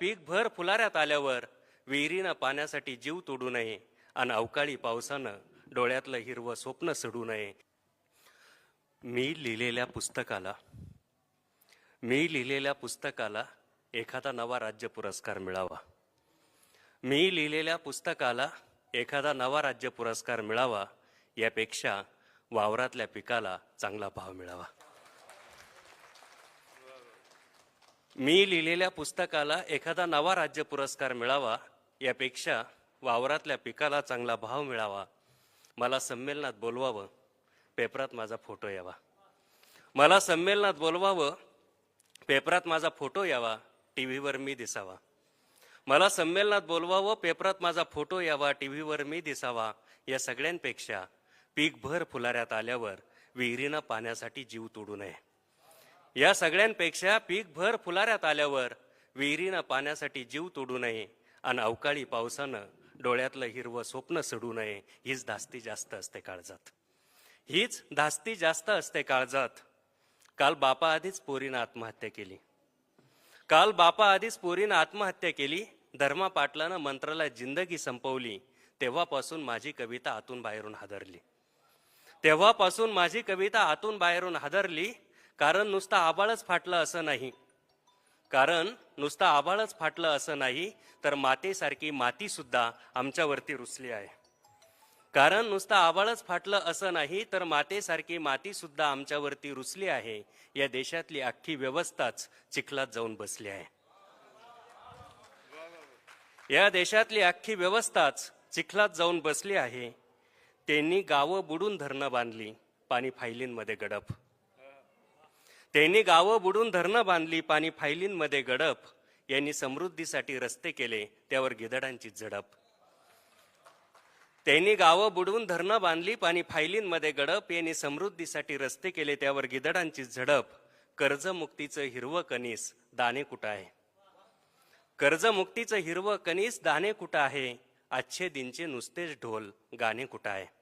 पीकभर फुलाऱ्यात आल्यावर विहिरीनं पाण्यासाठी जीव तोडू नये आणि अवकाळी पावसानं डोळ्यातलं हिरवं स्वप्न सडू नये. मी लिहिलेल्या पुस्तकाला मी लिहिलेल्या पुस्तकाला एखादा नवा राज्य पुरस्कार मिळावा. मी लिहिलेल्या पुस्तकाला एखादा नवा राज्य पुरस्कार मिळावा यापेक्षा वावरातल्या पिकाला चांगला भाव मिळावा. मी लिहिलेल्या पुस्तकाला एखादा नवा राज्य पुरस्कार मिळावा यापेक्षा वावरातल्या पिकाला चांगला भाव मिळावा. मला संमेलनात बोलवावं. पेपरात माझा फोटो यावा. मला संमेलनात बोलवावं. पेपरात माझा फोटो यावा. टी व्हीवर मी दिसावा. मला संमेलनात बोलवावं. पेपरात माझा फोटो यावा. टी व्हीवर मी दिसावा. या सगळ्यांपेक्षा पीकभर फुलाऱ्यात आल्यावर विहिरीनं पाण्यासाठी जीव तोडू नये. या सगळ्यांपेक्षा पीकभर फुलाऱ्यात आल्यावर विहिरीनं पाण्यासाठी जीव तोडू नये आणि अवकाळी पावसानं डोळ्यातलं हिरवं स्वप्न सडू नये हीच धास्ती जास्त असते काळजात. हीच धास्ती जास्त असते काळजात. काल बापा आधीच पोरीनं आत्महत्या केली. काल बापा आधीच पोरीनं आत्महत्या केली धर्मा पाटलानं मंत्राला जिंदगी संपवली तेव्हापासून माझी कविता आतून बाहेरून हादरली. तेव्हापासून माझी कविता आतून बाहेरून हादरली कारण नुसतं आबाळच फाटलं असं नाही. कारण नुसता आबाळच फाटलं असं नाही तर मातेसारखी मातीसुद्धा आमच्यावरती रुसली आहे. कारण नुसतं आबाळच फाटलं असं नाही तर मातेसारखी मातीसुद्धा आमच्यावरती रुसली आहे या देशातली अख्खी व्यवस्थाच चिखलात जाऊन बसली आहे. या देशातली अख्खी व्यवस्थाच चिखलात जाऊन बसली आहे. त्यांनी गावं बुडून धरणं बांधली पाणी फायलींमध्ये गडप. त्यांनी गावं बुडून धरणं बांधली पाणी फायलींमध्ये गडप. यांनी समृद्धीसाठी रस्ते केले त्यावर गिदडांची झडप. त्यांनी गावं बुडवून धरणं बांधली पाणी फायलींमध्ये गडप. यांनी समृद्धीसाठी रस्ते केले त्यावर गिदडांची झडप. कर्जमुक्तीचं हिरवं कनिस दाणे कुठं आहे? कर्जमुक्तीचं हिरवं कनिस दाणे कुठं आहे? आजचे दिनचे नुसतेच ढोल गाणे कुठं आहे?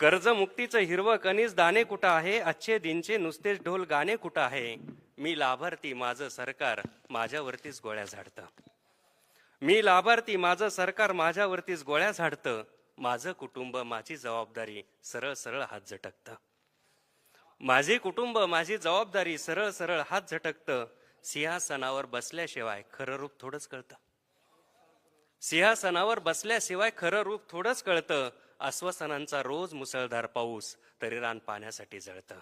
कर्जमुक्तीचं हिरवं कणीस दाणे कुठं आहे? अच्छे दिनचे नुसतेच ढोल गाणे कुठं आहे? मी लाभार्थी माझं सरकार माझ्यावरतीच गोळ्या झाडतं. मी लाभार्थी माझं सरकार माझ्यावरतीच गोळ्या झाडतं. माझं कुटुंब माझी जबाबदारी सरळ सरळ हात झटकतं. माझे कुटुंब माझी जबाबदारी सरळ सरळ हात झटकतं. सिंहासनावर बसल्याशिवाय खरं रूप थोडंच कळतं. सिंहासनावर बसल्याशिवाय खरं रूप थोडंच कळतं. आश्वासनांचा रोज मुसळधार पाऊस तरी रान पाण्यासाठी जळतं.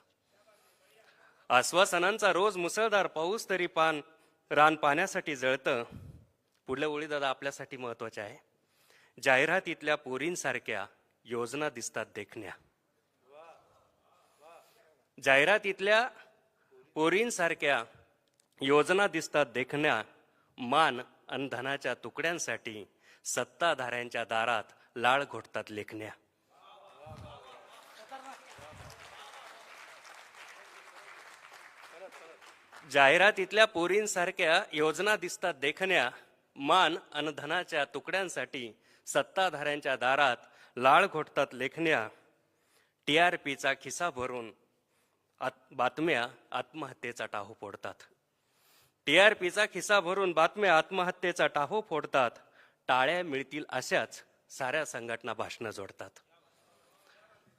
आश्वासनांचा रोज मुसळधार पाऊस तरी पान रान पाण्यासाठी जळतं. पुढल्या ओळी दादा आपल्यासाठी महत्त्वाच्या आहे. जाहिरातीतल्या पोरींसारख्या योजना दिसतात देखण्या. जाहिरातीतल्या पोरींसारख्या योजना दिसतात देखण्या. मान आणि धनाच्या तुकड्यांसाठी सत्ताधाऱ्यांच्या दारात लाळ घोटतात लेखण्या. जाहिरातीतल्या पोरींसारख्या योजना दिसतात देखण्या मान आणि धनाच्या तुकड्यांसाठी सत्ताधाऱ्यांच्या दारात लाळ घोटतात लेखण्या. टी आर पीचा खिसा भरून आत- बातम्या आत्महत्येचा टाहो फोडतात. टी आर पीचा खिसा भरून बातम्या आत्महत्येचा टाहो फोडतात. टाळ्या मिळतील अशाच साऱ्या संघटना भाषणं जोडतात.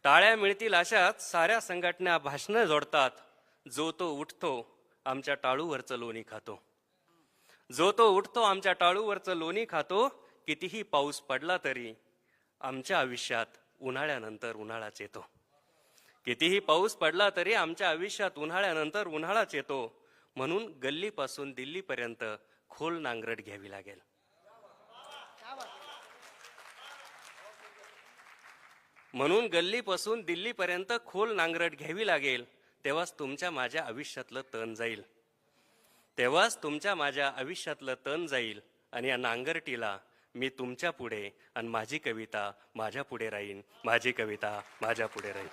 टाळ्या मिळतील अशाच साऱ्या संघटना भाषणं जोडतात. जो तो उठतो आमच्या टाळूवरचं लोणी खातो. जो तो उठतो आमच्या टाळूवरचं लोणी खातो कितीही पाऊस पडला तरी आमच्या आयुष्यात उन्हाळ्यानंतर उन्हाळाच येतो. कितीही पाऊस पडला तरी आमच्या आयुष्यात उन्हाळ्यानंतर उन्हाळाच येतो. म्हणून गल्लीपासून दिल्लीपर्यंत खोल नांगरट घ्यावी लागेल. म्हणून गल्लीपासून दिल्लीपर्यंत खोल नांगरट घ्यावी लागेल तेव्हाच तुमच्या माझ्या आयुष्यातलं तण जाईल. तेव्हाच तुमच्या माझ्या आयुष्यातलं तण जाईल आणि या नांगरटीला मी तुमच्यापुढे आणि माझी कविता माझ्या पुढे राहीन माझी कविता माझ्या पुढे राहीन.